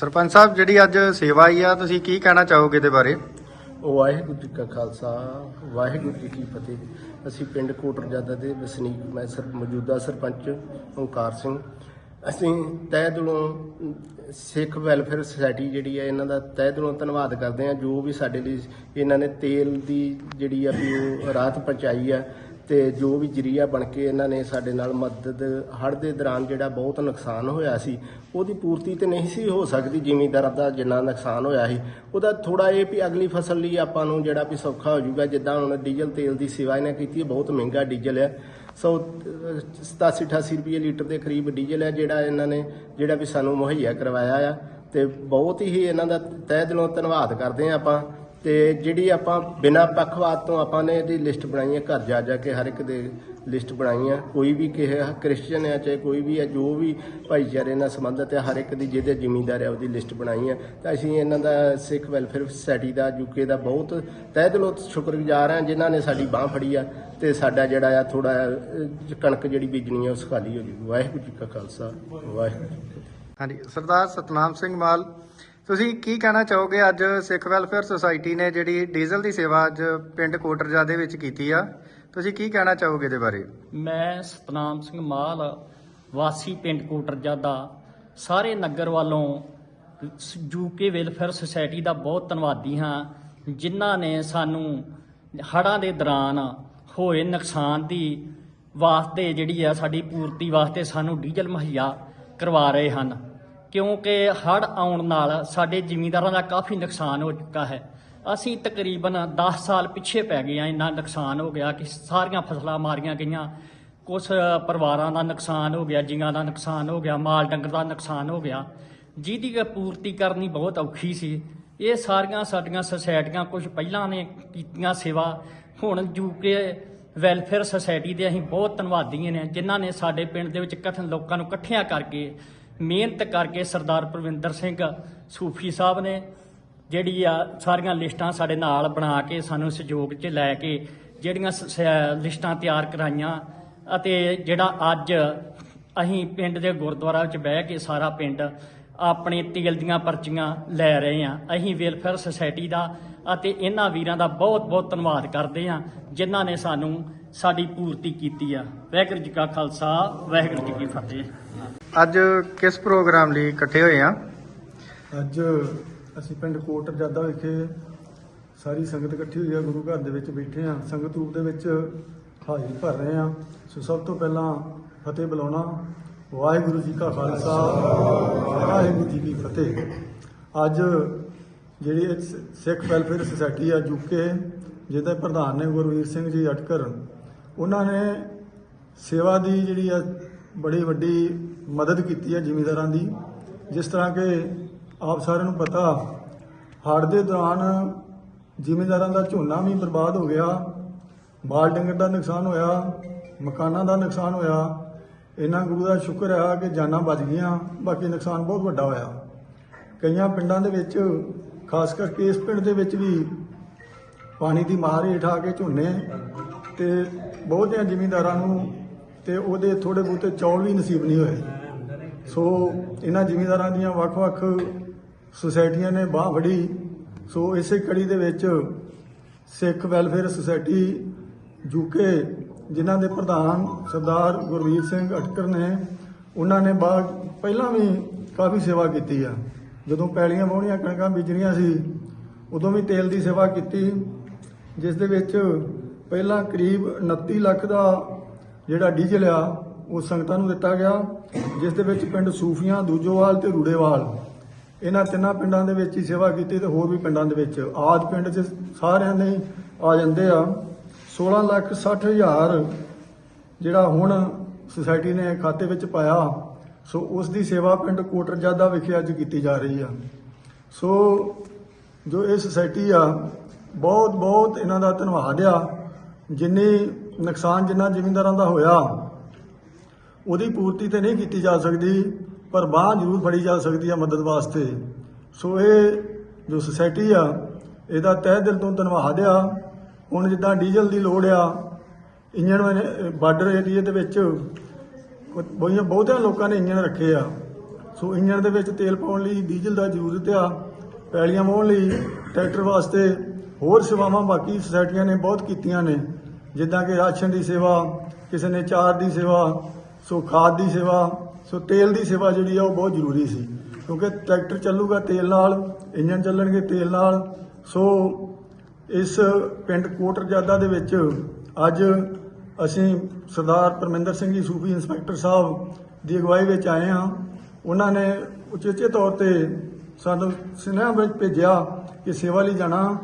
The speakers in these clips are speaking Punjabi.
ਸਰਪੰਚ ਸਾਹਿਬ, ਜਿਹੜੀ ਅੱਜ ਸੇਵਾ ਆਈ ਆ, ਤੁਸੀਂ ਕੀ ਕਹਿਣਾ ਚਾਹੋਗੇ ਇਹਦੇ ਬਾਰੇ? ਵਾਹਿਗੁਰੂ ਜੀ ਕਾ ਖਾਲਸਾ, ਵਾਹਿਗੁਰੂ ਜੀ ਕੀ ਫਤਿਹ। ਅਸੀਂ ਪਿੰਡ ਕੋਟਰਜਾਦਾ ਦੇ ਵਸਨੀਕ, ਮੈਂ ਸਰ, ਮੌਜੂਦਾ ਸਰਪੰਚ ਓਂਕਾਰ ਸਿੰਘ। ਅਸੀਂ ਤਹਿ ਦਿਲੋਂ ਸਿੱਖ ਵੈਲਫੇਅਰ ਸੁਸਾਇਟੀ ਜਿਹੜੀ ਹੈ ਇਹਨਾਂ ਦਾ ਤਹਿ ਦਿਲੋਂ ਧੰਨਵਾਦ ਕਰਦੇ ਹਾਂ ਜੋ ਵੀ ਸਾਡੇ ਲਈ ਇਹਨਾਂ ਨੇ ਤੇਲ ਦੀ ਜਿਹੜੀ ਆ ਵੀ ਉਹ ਰਾਹਤ ਪਹੁੰਚਾਈ ਆ ਤੇ ਜੋ ਵੀ ਜਰੀਆ ਬਣ ਕੇ ਇਹਨਾਂ ਨੇ ਸਾਡੇ ਨਾਲ ਮਦਦ, ਹੜ੍ਹ ਦੇ ਦੌਰਾਨ ਜਿਹੜਾ ਬਹੁਤ ਨੁਕਸਾਨ ਹੋਇਆ ਸੀ, ਉਹਦੀ ਪੂਰਤੀ ਤੇ ਨਹੀਂ ਸੀ ਹੋ ਸਕਦੀ, ਜ਼ਿਮੀਂਦਾਰਾਂ ਦਾ ਜਿੰਨਾ ਨੁਕਸਾਨ ਹੋਇਆ ਸੀ। ਉਹਦਾ ਥੋੜਾ ਇਹ ਵੀ ਅਗਲੀ ਫਸਲ ਲਈ ਆਪਾਂ ਨੂੰ ਜਿਹੜਾ ਵੀ ਸੌਖਾ ਹੋ ਜਾਊਗਾ, ਜਿੱਦਾਂ ਹੁਣ ਡੀਜ਼ਲ ਤੇਲ ਦੀ ਸੇਵਾ ਇਹਨਾਂ ਕੀਤੀ ਹੈ, ਬਹੁਤ ਮਹਿੰਗਾ ਡੀਜ਼ਲ ਹੈ। ਸੌ 87 88 ਰੁਪਏ ਲੀਟਰ ਦੇ ਕਰੀਬ ਡੀਜ਼ਲ ਹੈ ਜਿਹੜਾ ਇਹਨਾਂ ਨੇ, ਜਿਹੜਾ ਵੀ ਸਾਨੂੰ ਮੁਹੱਈਆ ਕਰਵਾਇਆ ਆ। ਤੇ ਬਹੁਤ ਹੀ ਇਹਨਾਂ ਦਾ ਤਹਿ ਦਿਲੋਂ ਧੰਨਵਾਦ ਕਰਦੇ ਹਾਂ ਆਪਾਂ। ਤੇ ਜਿਹੜੀ ਆਪਾਂ ਬਿਨਾਂ ਪੱਖਵਾਦ ਤੋਂ ਆਪਾਂ ਨੇ ਇਹਦੀ ਲਿਸਟ ਬਣਾਈ ਹੈ, ਘਰ ਜਾ ਜਾ ਕੇ ਹਰ ਇੱਕ ਦੇ ਲਿਸਟ ਬਣਾਈ ਹੈ। ਕੋਈ ਵੀ ਕਿਸੇ ਕ੍ਰਿਸਚੀਅਨ ਹੈ ਚਾਹੇ ਕੋਈ ਵੀ ਹੈ, ਜੋ ਵੀ ਭਾਈਚਾਰੇ ਨਾਲ ਸੰਬੰਧਿਤ ਹੈ, ਹਰ ਇੱਕ ਦੀ ਜਿਹਦੇ ਜ਼ਿਮੀਂਦਾਰ ਹੈ ਉਹਦੀ ਲਿਸਟ ਬਣਾਈ ਹੈ। ਤਾਂ ਅਸੀਂ ਇਹਨਾਂ ਦਾ ਸਿੱਖ ਵੈਲਫੇਅਰ ਸੁਸਾਇਟੀ ਦਾ ਯੂਕੇ ਦਾ ਬਹੁਤ ਤਹਿ ਦਿਲੋਂ ਸ਼ੁਕਰਗੁਜ਼ਾਰ ਹਾਂ ਜਿਨ੍ਹਾਂ ਨੇ ਸਾਡੀ ਬਾਹ ਫੜੀ ਆ ਤੇ ਸਾਡਾ ਜਿਹੜਾ ਆ ਥੋੜਾ ਕਣਕ ਜਿਹੜੀ ਬੀਜਣੀ ਹੈ ਉਹ ਸੁਖਾਲੀ ਹੋ ਜੂਗੀ ਵਾਹਿਗੁਰੂ ਜੀ ਕਾ ਖਾਲਸਾ, ਵਾਹਿਗੁਰੂ ਜੀ ਹਾਂਜੀ, ਸਰਦਾਰ ਸਤਨਾਮ ਸਿੰਘ ਮਾਲ ਤੁਸੀਂ ਕੀ ਕਹਿਣਾ ਚਾਹੋਗੇ? ਅੱਜ ਸਿੱਖ ਵੈਲਫੇਅਰ ਸੁਸਾਇਟੀ ਨੇ ਜਿਹੜੀ ਡੀਜ਼ਲ ਦੀ ਸੇਵਾ ਅੱਜ ਪਿੰਡ ਕੋਟਰਜਾ ਦੇ ਵਿੱਚ ਕੀਤੀ ਆ। ਤੁਸੀਂ ਕੀ ਕਹਿਣਾ ਚਾਹੋਗੇ ਇਹਦੇ ਬਾਰੇ? ਮੈਂ ਸਤਨਾਮ ਸਿੰਘ ਮਾਲ, ਵਾਸੀ ਪਿੰਡ ਕੋਟਰਜਾ ਦਾ, ਸਾਰੇ ਨਗਰ ਵੱਲੋਂ ਯੂਕੇ ਵੈਲਫੇਅਰ ਸੁਸਾਇਟੀ ਦਾ ਬਹੁਤ ਧੰਨਵਾਦੀ ਹਾਂ, ਜਿਨ੍ਹਾਂ ਨੇ ਸਾਨੂੰ ਹੜ੍ਹਾਂ ਦੇ ਦੌਰਾਨ ਹੋਏ ਨੁਕਸਾਨ ਦੀ ਵਾਸਤੇ ਜਿਹੜੀ ਆ ਸਾਡੀ ਪੂਰਤੀ ਵਾਸਤੇ ਸਾਨੂੰ ਡੀਜ਼ਲ ਮੁਹੱਈਆ ਕਰਵਾ ਰਹੇ ਹਨ। ਕਿਉਂਕਿ ਹੜ੍ਹ ਆਉਣ ਨਾਲ ਸਾਡੇ ਜ਼ਿਮੀਂਦਾਰਾਂ ਦਾ ਕਾਫੀ ਨੁਕਸਾਨ ਹੋ ਚੁੱਕਾ ਹੈ। ਅਸੀਂ ਤਕਰੀਬਨ 10 ਸਾਲ ਪਿੱਛੇ ਪੈ ਗਏ ਆ ਇੰਨਾ ਨੁਕਸਾਨ ਹੋ ਗਿਆ ਕਿ ਸਾਰੀਆਂ ਫਸਲਾਂ ਮਾਰੀਆਂ ਗਈਆਂ। ਕੁਝ ਪਰਿਵਾਰਾਂ ਦਾ ਨੁਕਸਾਨ ਹੋ ਗਿਆ, ਜੀਆਂ ਦਾ ਨੁਕਸਾਨ ਹੋ ਗਿਆ, ਮਾਲ ਡੰਗਰ ਦਾ ਨੁਕਸਾਨ ਹੋ ਗਿਆ। ਜਿਹਦੀ ਪੂਰਤੀ ਕਰਨੀ ਬਹੁਤ ਔਖੀ ਸੀ। ਇਹ ਸਾਰੀਆਂ ਸਾਡੀਆਂ ਸੁਸਾਇਟੀਆਂ ਕੁਝ ਪਹਿਲਾਂ ਨੇ ਕੀਤੀਆਂ ਸੇਵਾ। ਹੁਣ ਯੂਕੇ ਵੈਲਫੇਅਰ ਸੁਸਾਇਟੀ ਦੇ ਅਸੀਂ ਬਹੁਤ ਧੰਨਵਾਦੀ ਨੇ, ਜਿਨ੍ਹਾਂ ਨੇ ਸਾਡੇ ਪਿੰਡ ਦੇ ਵਿੱਚ ਕਥਨ ਲੋਕਾਂ ਨੂੰ ਇਕੱਠਿਆਂ ਕਰਕੇ ਮਿਹਨਤ ਕਰਕੇ ਸਰਦਾਰ ਪ੍ਰਵਿੰਦਰ ਸਿੰਘ ਸੂਫੀ ਸਾਹਿਬ ਨੇ ਜਿਹੜੀ ਆ ਸਾਰੀਆਂ ਲਿਸਟਾਂ ਸਾਡੇ ਨਾਲ ਬਣਾ ਕੇ ਸਾਨੂੰ ਸਹਿਯੋਗ 'ਚ ਲੈ ਕੇ ਜਿਹੜੀਆਂ ਸ- ਸ- ਲਿਸਟਾਂ ਤਿਆਰ ਕਰਾਈਆਂ ਅਤੇ ਜਿਹੜਾ ਅੱਜ ਅਸੀਂ ਪਿੰਡ ਦੇ ਗੁਰਦੁਆਰਾ ਵਿੱਚ ਬਹਿ ਕੇ ਸਾਰਾ ਪਿੰਡ ਆਪਣੇ ਤੇਲ ਦੀਆਂ ਪਰਚੀਆਂ ਲੈ ਰਹੇ ਹਾਂ। ਅਸੀਂ ਵੈਲਫੇਅਰ ਸੁਸਾਇਟੀ ਦਾ ਅਤੇ ਇਹਨਾਂ ਵੀਰਾਂ ਦਾ ਬਹੁਤ ਬਹੁਤ ਧੰਨਵਾਦ ਕਰਦੇ ਹਾਂ, ਜਿਨ੍ਹਾਂ ਨੇ ਸਾਨੂੰ ਸਾਡੀ ਪੂਰਤੀ ਕੀਤੀ ਆ। ਵਾਹਿਗੁਰੂ ਜੀ ਕਾ ਖਾਲਸਾ ਵਾਹਿਗੁਰੂ ਜੀ ਕੀ ਫਤਿਹ। ਅੱਜ ਕਿਸ ਪ੍ਰੋਗਰਾਮ ਲਈ ਇਕੱਠੇ ਹੋਏ ਆ? ਅੱਜ ਅਸੀਂ ਪਿੰਡ ਕੋਟ ਜਾਦਾ ਵਿਖੇ ਸਾਰੀ ਸੰਗਤ ਇਕੱਠੀ ਹੋਈ ਹੈ ਗੁਰੂ ਘਰ ਦੇ ਵਿੱਚ ਬੈਠੇ ਆ। ਸੰਗਤ ਰੂਪ ਦੇ ਵਿੱਚ ਹਾਜ਼ਰੀ ਭਰ ਰਹੇ ਆ। ਸੋ ਸਭ ਤੋਂ ਪਹਿਲਾਂ ਫਤਿਹ ਬੁਲਾਉਣਾ। ਵਾਹਿਗੁਰੂ ਜੀ ਕਾ ਖਾਲਸਾ ਵਾਹਿਗੁਰੂ ਜੀ ਕੀ ਫਤਿਹ। ਅੱਜ ਜਿਹੜੀ ਸਿੱਖ ਵੈਲਫੇਅਰ ਸੁਸਾਇਟੀ ਆ ਯੂਕੇ ਜਿਹਦੇ ਪ੍ਰਧਾਨ ਨੇ ਗੁਰਵੀਰ ਸਿੰਘ ਜੀ ਅਟਕਰ ਉਹਨਾਂ ਨੇ ਸੇਵਾ ਦੀ ਜਿਹੜੀ ਆ ਬੜੀ ਵੱਡੀ ਮਦਦ ਕੀਤੀ ਹੈ ਜ਼ਿਮੀਂਦਾਰਾਂ ਦੀ। ਜਿਸ ਤਰ੍ਹਾਂ ਕਿ ਆਪ ਸਾਰਿਆਂ ਨੂੰ ਪਤਾ, ਹੜ੍ਹ ਦੇ ਦੌਰਾਨ ਜ਼ਿਮੀਂਦਾਰਾਂ ਦਾ ਝੋਨਾ ਵੀ ਬਰਬਾਦ ਹੋ ਗਿਆ ਮਾਲ ਡੰਗਰ ਦਾ ਨੁਕਸਾਨ ਹੋਇਆ, ਮਕਾਨਾਂ ਦਾ ਨੁਕਸਾਨ ਹੋਇਆ। ਇਹਨਾਂ ਗੁਰੂ ਦਾ ਸ਼ੁਕਰ ਹੈ ਕਿ ਜਾਨਾਂ ਬਚ ਗਈਆਂ, ਬਾਕੀ ਨੁਕਸਾਨ ਬਹੁਤ ਵੱਡਾ ਹੋਇਆ। ਕਈਆਂ ਪਿੰਡਾਂ ਦੇ ਵਿੱਚ, ਖਾਸ ਕਰਕੇ ਇਸ ਪਿੰਡ ਦੇ ਵਿੱਚ ਵੀ ਪਾਣੀ ਦੀ ਮਾਰ ਹੇਠ ਆ ਕੇ ਝੋਨੇ ਤੇ ਬਹੁਤਿਆਂ ਜ਼ਿਮੀਂਦਾਰਾਂ ਨੂੰ ਤੇ ਉਹਦੇ ਥੋੜੇ ਬਹੁਤੇ ਚੌਲ ਵੀ ਨਸੀਬ ਨਹੀਂ ਹੋਏ। ਸੋ ਇਹਨਾਂ ਜ਼ਿਮੀਂਦਾਰਾਂ ਦੀਆਂ ਵੱਖ-ਵੱਖ ਸੁਸਾਇਟੀਆਂ ਨੇ ਬਾਹ ਫੜੀ। ਸੋ ਇਸੇ ਕੜੀ ਦੇ ਵਿੱਚ ਸਿੱਖ ਵੈਲਫੇਅਰ ਸੁਸਾਇਟੀ ਯੂਕੇ ਜਿਨ੍ਹਾਂ ਦੇ ਪ੍ਰਧਾਨ ਸਰਦਾਰ ਗੁਰਵੀਰ ਸਿੰਘ ਅਟਕਰ ਨੇ, ਉਹਨਾਂ ਨੇ ਬਾਅਦ ਪਹਿਲਾਂ ਵੀ ਕਾਫੀ ਸੇਵਾ ਕੀਤੀ ਆ। ਜਦੋਂ ਪੈਲੀਆਂ ਵਾਹੁਣੀਆਂ, ਕਣਕਾਂ ਬੀਜਣੀਆਂ ਸੀ, ਉਦੋਂ ਵੀ ਤੇਲ ਦੀ ਸੇਵਾ ਕੀਤੀ, ਜਿਸ ਦੇ ਵਿੱਚ ਪਹਿਲਾਂ ਕਰੀਬ 29 ਲੱਖ ਦਾ ਜਿਹੜਾ ਡੀਜ਼ਲ ਆ, ਉਹ ਸੰਗਤਾਂ ਨੂੰ ਦਿੱਤਾ ਗਿਆ, ਜਿਸ ਦੇ ਵਿੱਚ ਪਿੰਡ ਸੂਫੀਆਂ, ਦੂਜੋਵਾਲ ਤੇ ਰੂੜੇਵਾਲ। ਇਹਨਾਂ ਤਿੰਨਾਂ ਪਿੰਡਾਂ ਦੇ ਵਿੱਚ ਹੀ ਸੇਵਾ ਕੀਤੀ ਤੇ ਹੋਰ ਵੀ ਪਿੰਡਾਂ ਦੇ ਵਿੱਚ। ਆਦ ਪਿੰਡ 'ਚ ਸਾਰਿਆਂ ਨੇ ਆ ਜਾਂਦੇ ਆ। 16 ਲੱਖ 60 ਹਜ਼ਾਰ ਜਿਹੜਾ ਹੁਣ ਸੁਸਾਇਟੀ ਨੇ ਖਾਤੇ ਵਿੱਚ ਪਾਇਆ, ਸੋ ਉਸ ਦੀ ਸੇਵਾ ਪਿੰਡ ਕੋਟਰਜਾਦਾ ਵਿਖੇ ਅੱਜ ਕੀਤੀ ਜਾ ਰਹੀ ਆ। ਸੋ ਜੋ ਇਹ ਸੁਸਾਇਟੀ ਆ ਬਹੁਤ ਬਹੁਤ ਇਹਨਾਂ ਦਾ ਧੰਨਵਾਦ ਆ। ਜਿੰਨੀ ਨੁਕਸਾਨ ਜਿੰਨਾ ਜ਼ਿਮੀਂਦਾਰਾਂ ਦਾ ਹੋਇਆ, ਉਹਦੀ ਪੂਰਤੀ ਤੇ ਨਹੀਂ ਕੀਤੀ ਜਾ ਸਕਦੀ, ਪਰ ਬਾਹ ਜ਼ਰੂਰ ਫੜੀ ਜਾ ਸਕਦੀ ਆ ਮਦਦ ਵਾਸਤੇ। ਸੋ ਇਹ ਜੋ ਸੁਸਾਇਟੀ ਆ, ਇਹਦਾ ਤਹਿ ਦਿਲ ਤੋਂ ਧੰਨਵਾਦ ਆ ਹੁਣ ਜਿੱਦਾਂ ਡੀਜ਼ਲ ਦੀ ਲੋੜ ਆ, ਇੰਜਣ ਬਾਰਡਰ ਏਰੀਏ ਦੇ ਵਿੱਚ ਬਹੁ- ਬਹੁਤਿਆਂ ਲੋਕਾਂ ਨੇ ਇੰਜਣ ਰੱਖੇ ਆ। ਸੋ ਇੰਜਣ ਦੇ ਵਿੱਚ ਤੇਲ ਪਾਉਣ ਲਈ, ਡੀਜ਼ਲ ਦਾ ਜ਼ਰੂਰਤ ਆ ਪੈਲੀਆਂ ਵਾਹੁਣ ਲਈ, ਟਰੈਕਟਰ ਵਾਸਤੇ ਹੋਰ ਸੇਵਾਵਾਂ ਬਾਕੀ ਸੁਸਾਇਟੀਆਂ ਨੇ ਬਹੁਤ ਕੀਤੀਆਂ ਨੇ। ਜਿੱਦਾਂ ਕਿ ਰਾਸ਼ਨ ਦੀ ਸੇਵਾ, ਕਿਸੇ ਨੇ ਚਾਰ ਦੀ ਸੇਵਾ, ਸੋ ਖਾਦ ਦੀ ਸੇਵਾ, ਸੋ ਤੇਲ ਦੀ ਸੇਵਾ ਜਿਹੜੀ ਆ ਉਹ ਬਹੁਤ ਜ਼ਰੂਰੀ ਸੀ। ਕਿਉਂਕਿ ਟਰੈਕਟਰ ਚੱਲੂਗਾ ਤੇਲ ਨਾਲ, ਇੰਜਣ ਚੱਲਣਗੇ ਤੇਲ ਨਾਲ। ਸੋ ਇਸ ਪਿੰਡ ਕੋਟ ਰਜਾਦਾ ਦੇ ਵਿੱਚ ਅੱਜ ਅਸੀਂ ਸਰਦਾਰ ਪਰਮਿੰਦਰ ਸਿੰਘ ਜੀ, ਸੂਫੀ ਇੰਸਪੈਕਟਰ ਸਾਹਿਬ ਦੀ ਅਗਵਾਈ ਵਿੱਚ ਆਏ ਹਾਂ। ਉਹਨਾਂ ਨੇ ਉਚੇਚੇ ਤੌਰ ਤੇ ਸਾਨੂੰ ਸੁਨੇਹਾ ਵਿੱਚ ਭੇਜਿਆ ਕਿ ਸੇਵਾ ਲਈ ਜਾਣਾ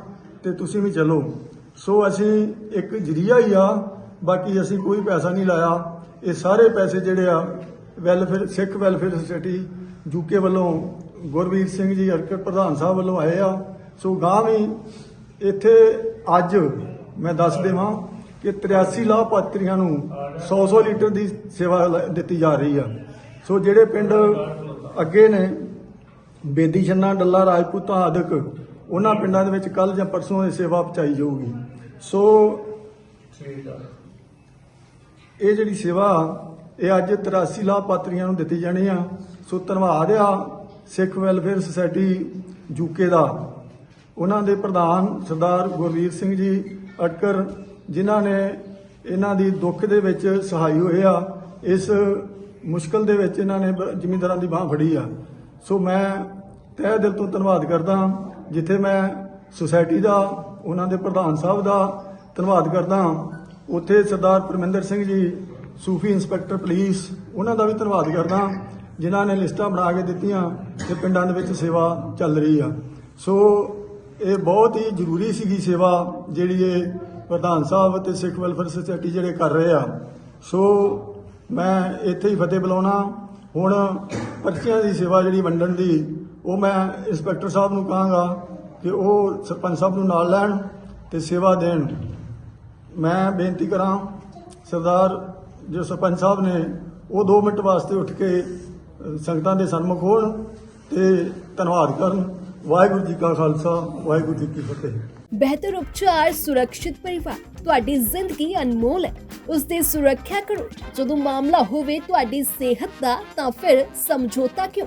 ਤੇ ਤੁਸੀਂ ਵੀ ਚੱਲੋ। ਸੋ ਅਸੀਂ ਇੱਕ ਜਰੀਆ ਹੀ ਆ, ਬਾਕੀ ਅਸੀਂ ਕੋਈ ਪੈਸਾ ਨਹੀਂ ਲਾਇਆ। ਇਹ ਸਾਰੇ ਪੈਸੇ ਜਿਹੜੇ ਆ welfare Sikh welfare society UK ਵੱਲੋਂ ਗੁਰਵੀਰ ਸਿੰਘ ਜੀ, ਅਰਕਰ ਪ੍ਰਧਾਨ ਸਾਹਿਬ ਵੱਲੋਂ ਆਏ ਆ। ਸੋ ਗਾਂ ਵੀ ਇੱਥੇ ਅੱਜ ਮੈਂ ਦੱਸ ਦੇਵਾਂ ਕਿ 83 ਲਾਭਪਾਤਰੀਆਂ ਨੂੰ 100-100 ਲੀਟਰ ਦੀ ਸੇਵਾ ਲ- ਦਿੱਤੀ ਜਾ ਰਹੀ ਆ। ਸੋ ਜਿਹੜੇ ਪਿੰਡ ਅੱਗੇ ਨੇ, ਬੇਦੀ ਛੰਨਾ, ਡੱਲਾ, ਰਾਜਪੂਤਾਂ, ਆਦਿਕ ਉਹਨਾਂ ਪਿੰਡਾਂ ਦੇ ਵਿੱਚ ਕੱਲ ਜਾਂ ਪਰਸੋਂ ਇਹ ਸੇਵਾ ਪਹੁੰਚਾਈ ਜਾਊਗੀ। ਸੋ ਇਹ ਜਿਹੜੀ ਸੇਵਾ ਇਹ ਅੱਜ 83 ਲਾਭਪਾਤਰੀਆਂ ਨੂੰ ਦਿੱਤੀ ਜਾਣੀ ਆ। ਸੋ ਧੰਨਵਾਦ ਆ ਸਿੱਖ ਵੈਲਫੇਅਰ ਸੁਸਾਇਟੀ ਯੂਕੇ ਦਾ। ਉਹਨਾਂ ਦੇ ਪ੍ਰਧਾਨ ਸਰਦਾਰ ਗੁਰਵੀਰ ਸਿੰਘ ਜੀ ਅਟਕਰ ਜਿਨ੍ਹਾਂ ਨੇ ਇਹਨਾਂ ਦੀ ਦੁੱਖ ਦੇ ਵਿੱਚ ਸਹਾਈ ਹੋਏ ਆ। ਇਸ ਮੁਸ਼ਕਲ ਦੇ ਵਿੱਚ ਇਹਨਾਂ ਨੇ ਜ਼ਿਮੀਂਦਾਰਾਂ ਦੀ ਬਾਹ ਫੜੀ ਆ। ਸੋ ਮੈਂ ਤਹਿ ਦਿਲ ਤੋਂ ਧੰਨਵਾਦ ਕਰਦਾ ਜਿੱਥੇ ਮੈਂ ਸੁਸਾਇਟੀ ਦਾ, ਉਹਨਾਂ ਦੇ ਪ੍ਰਧਾਨ ਸਾਹਿਬ ਦਾ ਧੰਨਵਾਦ ਕਰਦਾ ਉੱਥੇ ਸਰਦਾਰ ਪਰਮਿੰਦਰ ਸਿੰਘ ਜੀ, ਸੂਫੀ ਇੰਸਪੈਕਟਰ ਪੁਲਿਸ, ਉਹਨਾਂ ਦਾ ਵੀ ਧੰਨਵਾਦ ਕਰਦਾ ਜਿਨ੍ਹਾਂ ਨੇ ਲਿਸਟਾਂ ਬਣਾ ਕੇ ਦਿੱਤੀਆਂ ਤੇ ਪਿੰਡਾਂ ਦੇ ਵਿੱਚ ਸੇਵਾ ਚੱਲ ਰਹੀ ਆ। ਸੋ ਇਹ ਬਹੁਤ ਹੀ ਜ਼ਰੂਰੀ ਸੀਗੀ ਸੇਵਾ ਜਿਹੜੀ ਇਹ ਪ੍ਰਧਾਨ ਸਾਹਿਬ ਤੇ ਸਿੱਖ ਵੈਲਫੇਅਰ ਸੁਸਾਇਟੀ ਜਿਹੜੇ ਕਰ ਰਹੇ ਆ। ਸੋ ਮੈਂ ਇੱਥੇ ਹੀ ਫਤਿਹ ਬੁਲਾਉਣਾ, ਹੁਣ ਪਰਚੀਆਂ ਦੀ ਸੇਵਾ ਜਿਹੜੀ ਵੰਡਣ ਦੀ ਉਹ ਮੈਂ ਇੰਸਪੈਕਟਰ ਸਾਹਿਬ ਨੂੰ ਕਹਾਂਗਾ ਕਿ ਉਹ ਸਰਪੰਚ ਸਾਹਿਬ ਨੂੰ ਨਾਲ ਲੈਣ ਤੇ ਸੇਵਾ ਦੇਣ। ਮੈਂ ਬੇਨਤੀ ਕਰਾਂ, ਸਰਦਾਰ ਜੋ ਸਰਪੰਚ ਸਾਹਿਬ ਨੇ ਉਹ 2 ਮਿੰਟ ਵਾਸਤੇ ਉੱਠ ਕੇ ਸੰਗਤਾਂ ਦੇ ਸਨਮੁਖ ਹੋਣ ਤੇ ਧੰਨਵਾਦ ਕਰਨ। ਵਾਹਿਗੁਰੂ ਜੀ ਕਾ ਖਾਲਸਾ, ਵਾਹਿਗੁਰੂ ਜੀ ਕੀ ਫਤਿਹ। ਬਿਹਤਰ ਉਪਚਾਰ ਸੁਰੱਖਿਅਤ ਪਰਿਵਾਰ, ਤੁਹਾਡੀ ਜ਼ਿੰਦਗੀ ਅਨਮੋਲ ਹੈ। ਉਸ ਦੀ ਸੁਰੱਖਿਆ ਕਰੋ। ਜਦੋਂ ਮਾਮਲਾ ਹੋਵੇ ਤੁਹਾਡੀ ਸਿਹਤ ਦਾ, ਤਾਂ ਫਿਰ ਸਮਝੌਤਾ ਕਿਉਂ?